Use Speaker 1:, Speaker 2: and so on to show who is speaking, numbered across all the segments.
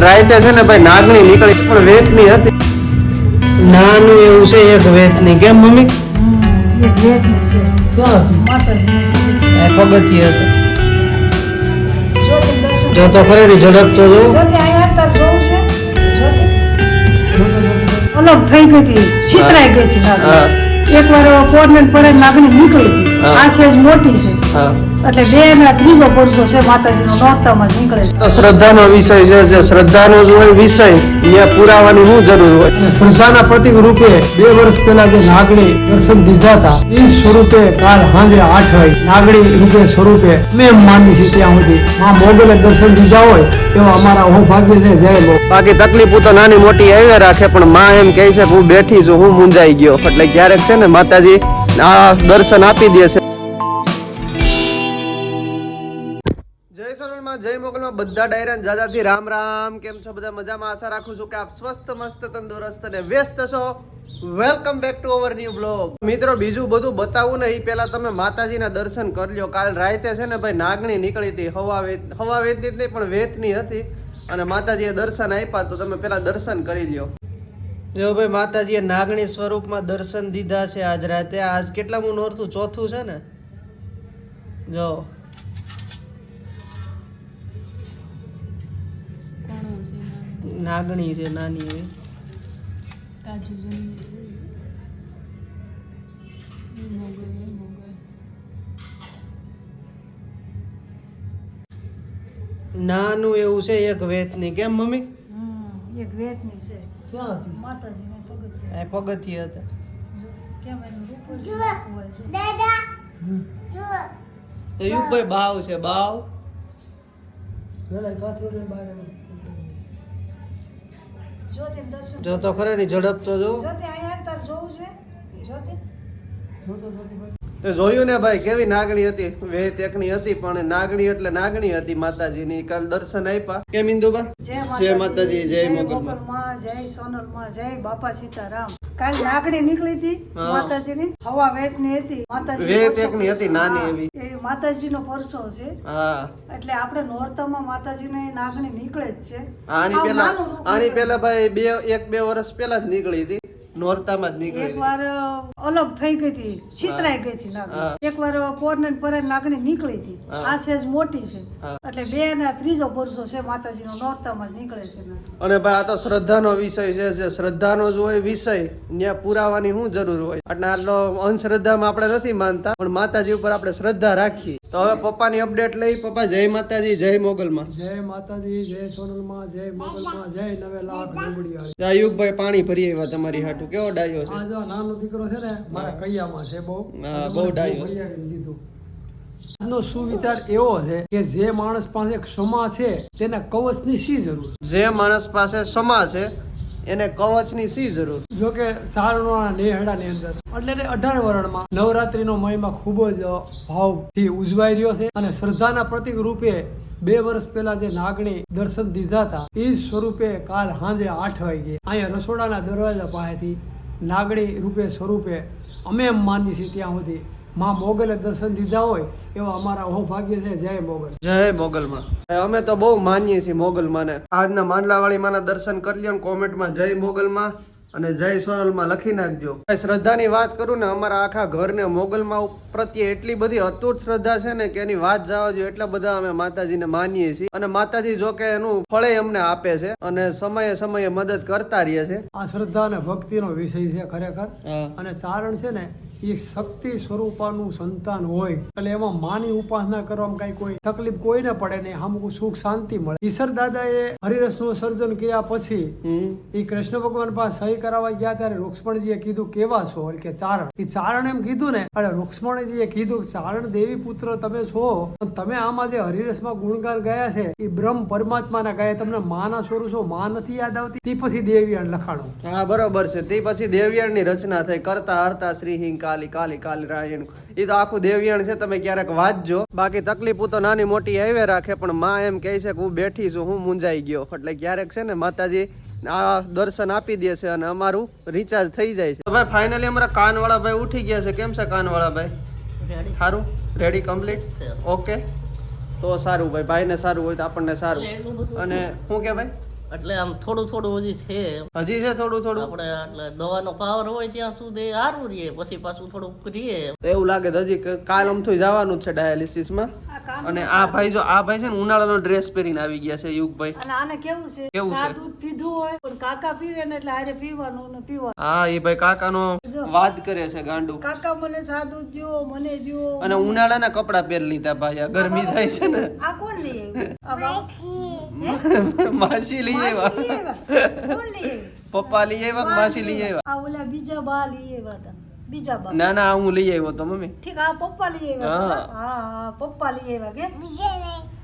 Speaker 1: કાલ રાતે છે ને ભાઈ નાગણી નીકળી. પણ વેચની હતી. નાનું એવું છે એક વેચની કેમ મમ્મી? પગથિયે હતું. જો તો ખરે ઝડપ તો જો.
Speaker 2: અલગ થઈ ગઈ હતી છિતરાઈ ગઈ હતી એકવાર કોર્નર પડે નાગણી નીકળી હતી. આ સેજ મોટી છે. એટલે બે ના ત્રીજો પુરુષો છે માતાજીનો નોરતામાં નીકળે છે.
Speaker 1: તો શ્રદ્ધાનો વિષય છે જે શ્રદ્ધાનો જ હોય વિષય અહીંયા પુરાવાની શું જરૂર હોય?
Speaker 3: શ્રદ્ધાના પ્રતિક રૂપે બે વર્ષ પહેલા જે નાગડી દર્શન દીધા હતા એ સ્વરૂપે કાલ સાંજે આઠ વાગે નાગડી રૂપે સ્વરૂપે મેં એમ માની છે ત્યાં સુધી. માં મોગલે દર્શન દીધા હોય એવા અમારા સૌભાગ્ય છે જય
Speaker 1: બાકી તકલીફો તો નાની મોટી આવી રાખે પણ માં એમ કહે છે કે હું બેઠી છું હું મુંજાઈ ગયો. એટલે ક્યારેક છે ને માતાજી આ દર્શન આપી દે છે. જય સોનલમાં જય મોગલમાં. બધા ડાયરાન જાજાથી રામ રામ. કેમ છો? બધા મજામાં? આશા રાખું છું કે આપ સ્વસ્થ, મસ્ત, તંદુરસ્ત અને વ્યસ્ત છો. Welcome back to our new blog મિત્રો, બીજું બધું બતાવું ને એ પહેલા તમે માતાજીના દર્શન કરી લ્યો. કાલ રાતે છે ને ભાઈ નાગણી નીકળી હતી, હવા વેત હવા વેતની જ નહીં, પણ વેતની હતી. અને માતાજીએ દર્શન આપ્યા તો તમે પેલા દર્શન કરી લ્યો. જો ભાઈ માતાજીએ નાગણી સ્વરૂપમાં દર્શન દીધા છે આજ રાતે. આજ કેટલામું નોરતું? ચોથું છે ને? જો. નાગણી છે નાની એવી નાનું એવું છે એક વેતની. કેમ મમ્મી?
Speaker 2: એક વેતની છે.
Speaker 3: ક્યાં હતી?
Speaker 2: માતાજીને પગથ છે
Speaker 1: આ પગથિયે હતા.
Speaker 2: જો, કેમ એનું રૂપ જ હોય છે.
Speaker 1: તો યુગભાઈ બાવ છે? બાવ? જો તો ખરે ઝડપ તો જો.
Speaker 2: જોવું છે?
Speaker 1: જોયું ને ભાઈ કેવી નાગણી હતી? વેત એકની હતી પણ નાગણી એટલે નાગણી હતી માતાજીની. કાલ દર્શન આપ્યા. કેમ ઇન્દુબા?
Speaker 2: જય
Speaker 1: માતાજી, જય. મોગલમાં,
Speaker 2: જય સોનલમાં જય બાપા સીતારામ. કાલ નાગણી નીકળી હતી. માતાજીની. હવા વેતની હતી માતાજી
Speaker 1: વેત એકની હતી નાની એવી.
Speaker 2: એ માતાજીનો પરસો છે.
Speaker 1: હા.
Speaker 2: એટલે આપણે નોરતામાં માતાજીને નાગણી નીકળે જ છે.
Speaker 1: આની
Speaker 2: રૂપ
Speaker 1: આની પહેલા ભાઈ બે એક બે વર્ષ પેલા જ નીકળી હતી. નોરતામાં જ નીકળી
Speaker 2: એકવાર અલગ થઈ ગઈ હતી છિતરાઈ ગઈ હતી
Speaker 1: હા.
Speaker 2: નાગણી એકવાર કોર્નર પર નાગણી નીકળી હતી. આ સેજ મોટી છે. એટલે બે ના ત્રીજો પુરુષો છે માતાજીનો નોરતામાં જ નીકળે છે
Speaker 1: અને ભાઈ આ તો શ્રદ્ધાનો વિષય છે જે શ્રદ્ધાનો જ હોય વિષય ત્યાં પુરાવાની શું જરૂર હોય? એટલે આટલો અંધશ્રદ્ધામાં આપણે નથી માનતા પણ માતાજી ઉપર આપણે શ્રદ્ધા રાખી તો હવે પપ્પાની અપડેટ લઈ. પપ્પા જય માતાજી જય મોગલમાં.
Speaker 3: જય માતાજી જય સોનલમાં જય મોગલમાં જય નવે લાખ રૂબડિયા
Speaker 1: આયુબભાઈ પાણી ભરી આવ્યા તમારી હાટુ. કેવો ડાયો છે?
Speaker 3: આ જો નાનો દીકરો છે ને મારા કૈયામાં છે બહુ.
Speaker 1: બહુ ડાયો.
Speaker 3: ભરિયાવીને દીધું. આજનો સુવિચાર એવો છે કે જે માણસ પાસે ક્ષમા છે તેને કવચની શી જરૂર?
Speaker 1: જે માણસ પાસે ક્ષમા છે એને કવચની શી જરૂર?
Speaker 3: જો કે સારણોના નેહડાની અંદર એટલે અઢાર વર્ણમાં નવરાત્રીનો મહિમા ખૂબ જ ભાવથી ઉજવાઈ રહ્યો છે અને શ્રદ્ધાના પ્રતિક રૂપે બે વર્ષ પહેલા જે નાગણી દર્શન દીધા હતા એ સ્વરૂપે કાલ સાંજે આઠ વાગે અહીંયા રસોડાના દરવાજા પાસેથી નાગણી રૂપે સ્વરૂપે અમે એમ માનીએ છીએ ત્યાં સુધી માં મોગલે દર્શન દીધા હોય એવા અમારા સૌભાગ્ય છે. જય મોગલ.
Speaker 1: જય મોગલમાં. અમે તો બહુ માનીએ છીએ મોગલ માને આજના માંડલાવાળી માના દર્શન કરી લ્યો કોમેન્ટમાં જય મોગલમાં અને જય સોનલમાં લખી નાખજો. શ્રદ્ધાની વાત કરું ને અમારા આખા ઘરને મોગલમાં પ્રત્યે એટલી બધી અતૂટ શ્રદ્ધા છે ને કે એની વાત જવા જોઈએ એટલા બધા અમે માતાજીને માનીએ છીએ. અને માતાજી જો કે એનું ફળે અમને આપે છે અને સમયે સમયે મદદ કરતા રહીએ છે.
Speaker 3: આ શ્રદ્ધા અને ભક્તિનો વિષય છે ખરેખર. અને ચારણ છે ને એ શક્તિ સ્વરૂપાનું સંતાન હોય. એટલે એમાં માની ઉપાસના કરવામાં કઈ કોઈ તકલીફ કોઈને પડે નહીં. અમુક સુખ શાંતિ મળે. ઈશ્વર દાદાએ હરિરસનું સર્જન કર્યા પછી એ કૃષ્ણ ભગવાન પાસે સહી કરાવવા ગયા ત્યારે રૂક્ષ્મણજીએ કીધું કેવા છો? એટલે કે ચારણ. એ ચારણ એમ કીધું ને અને રૂક્ષ્મણજીએ કીધું ચારણ દેવી પુત્ર તમે છો પણ તમે આમાં જે હરિરસમાં ગુણગાન ગયા છે એ બ્રહ્મ પરમાત્માના ગયા તમને માના સ્વરૂપ છો માં નથી યાદ આવતી? તે પછી દેવી લખાણું.
Speaker 1: હા બરોબર છે. તે પછી દેવયાણની રચના થઈ. કરતા હરતા શ્રી હિંગ કાલી કાલી કાલી રાયણ એ તો આખું દેવયાણ છે તમે ક્યારેક વાંચજો. બાકી તકલીફો તો નાની મોટી આવે રાખે પણ માં એમ કહે છે કે હું બેઠી છું હું મુંજાઈ ગયો. એટલે ક્યારેક છે ને માતાજી આ દર્શન આપી દે છે અને અમારું રિચાર્જ થઈ જાય છે. ભાઈ ફાઇનલી અમારા કાનવાળા ભાઈ ઉઠી ગયા છે. કેમ છે કાનવાળા ભાઈ? સારું? રેડી કમ્પ્લીટ ઓકે તો સારું ભાઈ ભાઈને સારું હોય તો આપણને સારું. અને શું કે ભાઈ?
Speaker 4: એટલે આમ થોડું થોડું હજી છે
Speaker 1: હજી છે થોડું થોડું?
Speaker 4: આપણે એટલે દવાનો પાવર હોય ત્યાં સુધી સારું રહીએ પછી પાછું થોડુંક રહીએ
Speaker 1: એવું લાગે હજી કાલ અમથું જવાનું જ છે ડાયાલિસિસમાં અને આ ભાઈ જો આ ભાઈ છે ને ઉનાળાનો ડ્રેસ પહેરીને આવી ગયા છે યુગભાઈ.
Speaker 2: અને આને કેવું છે?
Speaker 1: કેવું છે?
Speaker 2: દૂધ પીધું હોય પણ કાકા પીવે ને એટલે આરે પીવાનું ને પીવાનું.
Speaker 1: હા એ ભાઈ કાકાનો વાત કરે છે ગાંડુ.
Speaker 2: કાકા મને દૂધ દ્યો મને દ્યો.
Speaker 1: અને ઉનાળાના કપડા પહેરી લીધા ભાઈ આ ગરમી થાય છે ને.
Speaker 2: આ કોણ લઈ આવ્યું?
Speaker 1: માસી. લઈ આવ્યા.
Speaker 2: કોણ લઈ
Speaker 1: પપ્પા લઈ આવ્યા માસી લઈ આવ્યા.
Speaker 2: આ ઓલા બીજા બા લઈ આવ્યા હતા. બીજા
Speaker 1: ના ના હું લઈ આવ્યો તો મમ્મી.
Speaker 2: ઠીક આ પપ્પા લઈ આવ્યા હા? હા. પપ્પા લઈ આવ્યા કે?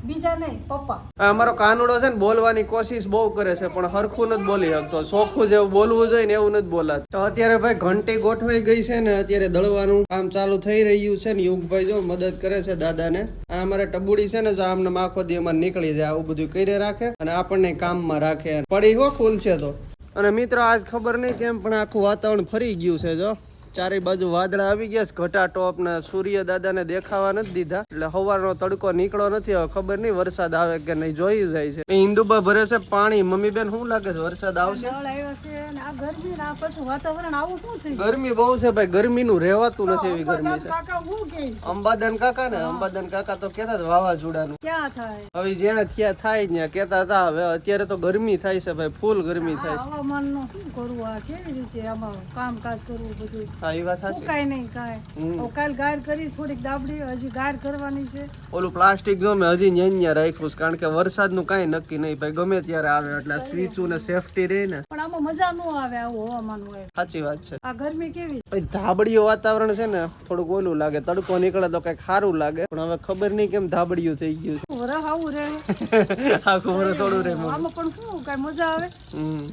Speaker 2: બીજા નહીં. પપ્પા.
Speaker 1: અમારો કાનુડો છે ને બોલવાની કોશિશ બહુ કરે છે પણ હરખું નથી બોલી શકતો. ચોખ્ખું જેવું બોલવું જોઈએ ને એવું નથી બોલાતું. તો અત્યારે ભાઈ ઘંટી ગોઠવાઈ ગઈ છે ને અત્યારે દળવાનું કામ ચાલુ થઈ રહ્યું છે ને યુગભાઈ જો મદદ કરે છે દાદાને. આ અમારે ટબુડી છે ને જો આમને આખો દી અમારે નીકળી જાય આવું બધું કરી રાખે અને આપણને કામમાં રાખે. પડી હો ફૂલ છે તો. અને મિત્રો આજ ખબર નહીં કેમ પણ આખું વાતાવરણ ફરી ગયું છે જો. ચારે બાજુ વાદળા આવી ગયા છે. ઘટા ટોપ ને સૂર્ય દાદાને દેખાવા નથી દીધા. એટલે સવારનો તડકો નીકળો નથી. હવે ખબર નહીં વરસાદ આવે કે નહીં. જોઈ જાય છે. એ ભરે છે પાણી. મમ્મી બેન શું લાગે છે? વરસાદ આવશે?
Speaker 2: છે ગરમી ને
Speaker 1: ગરમી બહુ છે ભાઈ. ગરમીનું રહેવાતું નથી એવી ગરમી છે. અંબાદન કાકા ને? અંબાદાન કાકા તો કેતા હતા વાવાઝોડાનું. હવે જ્યાં થયા થાય ત્યાં કેતા હતા. હવે અત્યારે તો ગરમી થાય છે ભાઈ. ફૂલ ગરમી થાય છે.
Speaker 2: હવામાનનું શું કરવું? આ કેવી રીતે આમાં કામકાજ કરવું બધું?
Speaker 1: હા એ વાત સાચી.
Speaker 2: કાંઈ નહીં કાંઈ.
Speaker 1: હમ.
Speaker 2: કાલ ગાર કરી થોડીક દાબડી હજી ગાર કરવાની છે.
Speaker 1: ઓલું પ્લાસ્ટિક જો મેં હજી ન્યા ન્યા રાખ્યું કારણ કે વરસાદનું કાંઈ નક્કી નહીં ભાઈ ગમે ત્યારે આવે એટલે સ્વીચું ને સેફટી રહે ને.
Speaker 2: પણ આમાં મજા ન આવે આવું હવામાન હોય
Speaker 1: સાચી વાત છે.
Speaker 2: આ ગરમી કેવી?
Speaker 1: ભાઈ ધાબડિયું વાતાવરણ છે ને થોડુંક ઓલું લાગે તડકો નીકળે તો કઈ સારું લાગે. પણ હવે ખબર નહીં કેમ ધાબડિયું થઈ ગયું
Speaker 2: વરફ હાવું
Speaker 1: રે આખું વરસ થોડું રે
Speaker 2: આમાં પણ શું કઈ મજા આવે?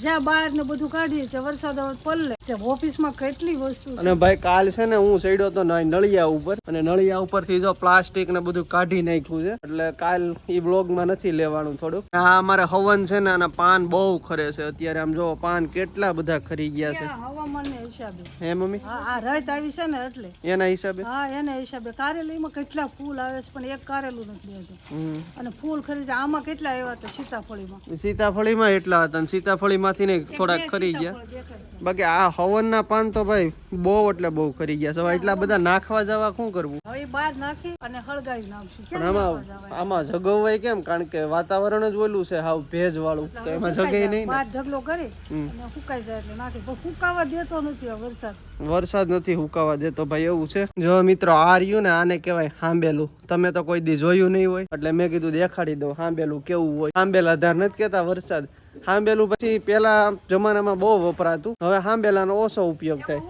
Speaker 2: જ્યાં બહાર ને બધું કાઢીએ છે વરસાદ આવે તો પલ્લે ત્યાં ઓફિસમાં કેટલી વસ્તુ
Speaker 1: અને ભાઈ કાલ છે ને હું ચડ્યો તો નળિયા ઉપર. અને નળિયા ઉપરથી જો પ્લાસ્ટિક ને બધું કાઢી નાખ્યું છે. એટલે કાલ ઈ બ્લોગમાં નથી લેવાનું થોડું આ અમારે હવન છે ને અને પાન બહુ ખરે છે. અત્યારે આમ જો પાન કેટલા બધા ખરી ગયા છે.
Speaker 2: હિસાબે.
Speaker 1: હે મમ્મી?
Speaker 2: હા આ રાત આવી છે ને એટલે.
Speaker 1: એના હિસાબે?
Speaker 2: હા એના હિસાબે. કારેલીમાં કેટલા ફૂલ આવે છે પણ એક કારેલું નથી લેતું અને ફૂલ ખરીદે આમાં કેટલા આવ્યા હતા? સીતાફળીમાં.
Speaker 1: સીતાફળીમાં એટલા હતા અને સીતાફળીમાંથી ને થોડાક ખરી ગયા. બાકી આ હવનના પાન તો ભાઈ બહુ એટલે બહુ કરી ગયા છે. એટલા બધા નાખવા જવા શું કરવું?
Speaker 2: હવે બહાર નાખી અને હળગાવી નાખશું.
Speaker 1: પણ આમાં
Speaker 2: જવાય?
Speaker 1: આમાં જગવવાય કેમ? કારણ કે વાતાવરણ જ ઓલું છે હાવ ભેજ વાળું તો એમાં જગે નહીં
Speaker 2: બહાર ઢગલો કરી અને સુકાઈ જાય એટલે નાખી. પણ સુકાવા દેતો નથી વરસાદ.
Speaker 1: વરસાદ નથી હુકાવા દેતો ભાઈ એવું છે? જો મિત્રો આ રહ્યું ને આને કહેવાય હાંબેલું. તમે તો કોઈ દી જોયું નહીં હોય. એટલે મેં કીધું દેખાડી દઉં હાંબેલું કેવું હોય. હાંબેલા ધાર નથી કેતા વરસાદ. હાંબેલું પછી પેલા જમાનામાં બહુ વપરાતું. હવે હાંબેલાનો ઓછો ઉપયોગ થાય.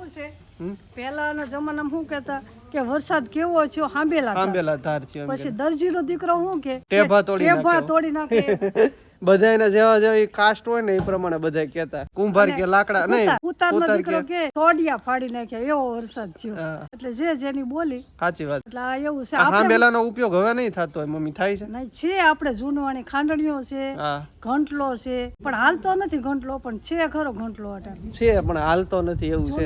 Speaker 2: પેલાના જમાનામાં શું કેતા કે વરસાદ કેવો થયો? હાંબેલા.
Speaker 1: હાંબેલા ધાર છે પછી
Speaker 2: પછી દરજીનો દીકરો શું કે?
Speaker 1: ટેભા તોડી નાખે.
Speaker 2: તોડી
Speaker 1: એના જેવા જેવી કાસ્ટ હોય ને એ પ્રમાણે બધા કેતા કુંભાર કે લાકડા નહીં ઉતાર
Speaker 2: દીકરો
Speaker 1: કે
Speaker 2: તોડિયા ફાડી નાખે એવો વરસાદ થયો. એટલે જે જેની બોલી
Speaker 1: સાચી વાત.
Speaker 2: એટલે આ એવું છે.
Speaker 1: હાંબેલાનો ઉપયોગ હવે નહીં થતો હોય મમ્મી થાય છે?
Speaker 2: નહીં છે આપણે જૂનવાણી ખાંડણીઓ છે ઘંટલો છે પણ હાલતો નથી ઘંટલો પણ છે ખરો ઘંટલો અટાણે.
Speaker 1: છે પણ હાલતો નથી એવું છે.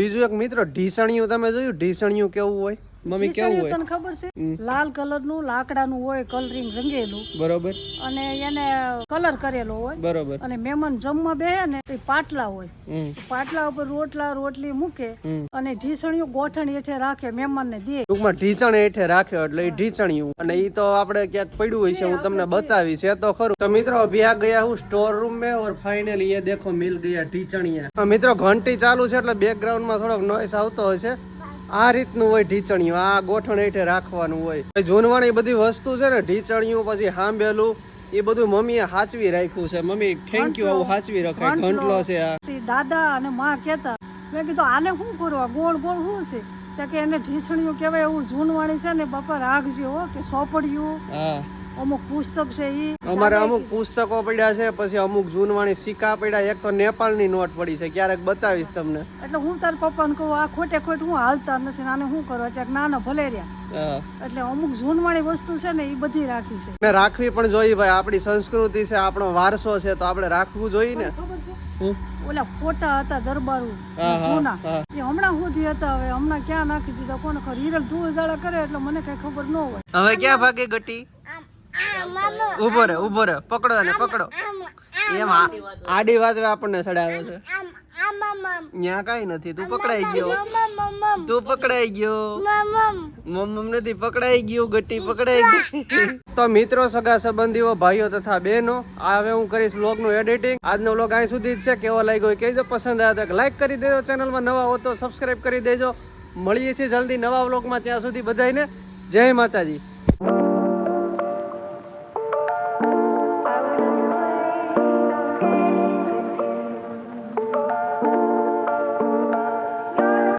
Speaker 1: બીજું એક મિત્રો ઢીસણિયું તમે જોયું ઢીસણિયું કેવું હોય? મમ્મી કેવું હોય?
Speaker 2: તને ખબર છે? લાલ કલરનું લાકડાનું હોય કલરિંગ રંગેલું.
Speaker 1: બરોબર.
Speaker 2: અને એને કલર કરેલો હોય.
Speaker 1: બરોબર.
Speaker 2: અને મહેમાન જમવા બેહે ને તે પાટલા હોય. પાટલા ઉપર રોટલા રોટલી મૂકે અને ઢીસણીઓ ગોઠણ હેઠે રાખે મહેમાન ને દે.
Speaker 1: ટૂંકમાં ઢીચણ હેઠે રાખે એટલે એ ઢીચણિયું અને ઈ તો આપણે ક્યાંક પડ્યું હોય છે હું તમને બતાવીશ. એ તો ખરું. તો મિત્રો અભી ગયા હું સ્ટોર રૂમ મેં ઓર ફાઇનલી એ દેખો મિલ ગયા ઢીચણિયા. મિત્રો ઘંટી ચાલુ છે એટલે બેકગ્રાઉન્ડમાં થોડોક નોઈસ આવતો હોય છે. આ રીતનું હોય ઢીચણિયું આ ગોઠણ હેઠે રાખવાનું હોય. જૂનવાણી બધી વસ્તુ છે ને ઢીચણિયું પછી હાંબેલું એ બધું મમ્મીએ હાચવી રાખ્યું છે. મમ્મી થેન્ક યુ આવું હાચવી રખાય. ઘંટલો છે આ.
Speaker 2: દાદા અને માં કહેતા મેં કીધું આને શું કરવા ગોળ ગોળ શું છે? કે એને ઢીસણિયું કહેવાય એવું જૂનવાણી છે ને બપોર રાખજો કે સોપડિયું. અમુક પુસ્તક છે એ
Speaker 1: અમારે અમુક પુસ્તકો પડ્યા છે પછી અમુક જૂનવાણી સિક્કા પડ્યા એક તો નેપાળની નોટ પડી છે ક્યારેક બતાવીશ તમને.
Speaker 2: એટલે હું તારા પપ્પાને કહું આ ખોટે ખોટ હું હાલતા નથી આને શું કરવા છે ના ના ભલે રહ્યા એટલે અમુક જૂનવાણી વસ્તુ છે ને એ બધી રાખી છે.
Speaker 1: ને રાખવી પણ જોઈએ ભાઈ આપણી સંસ્કૃતિ છે આપણો વારસો છે તો આપણે રાખવું જોઈએ ને.
Speaker 2: ખબર છે? ઓલા ફોટા હતા દરબારું જૂના. એ હમણાં સુધી હતા હવે હમણાં ક્યાં નાખી દીધા? કોને ખબર હિરલ ધૂળ ગાળા કરે એટલે મને કઈ ખબર ન હોય.
Speaker 1: હવે ક્યાં ભાગે ગટી? ઊભો રે ઊભો રે પકડો ને પકડો. એમ આડી વાત આપણને સડાવે છે. ત્યાં કઈ નથી. તું પકડાઈ ગયો. તું પકડાઈ ગયો. મમ્મ નથી, પકડાઈ ગયું, ગટ્ટી પકડાઈ ગઈ. તો મિત્રો, સગા સંબંધીઓ, ભાઈઓ તથા બહેનો હવે હું કરીશ vlog નું એડિટિંગ. આજનો vlog અહીં સુધી જ છે. કેવો લાગ્યો હોય કહેજો. પસંદ આવ્યો તો લાઈક કરી દેજો. ચેનલમાં નવા હો તો સબસ્ક્રાઈબ કરી દેજો. મળીએ છીએ જલ્દી નવા vlog માં ત્યાં સુધી બધાને જય માતાજી.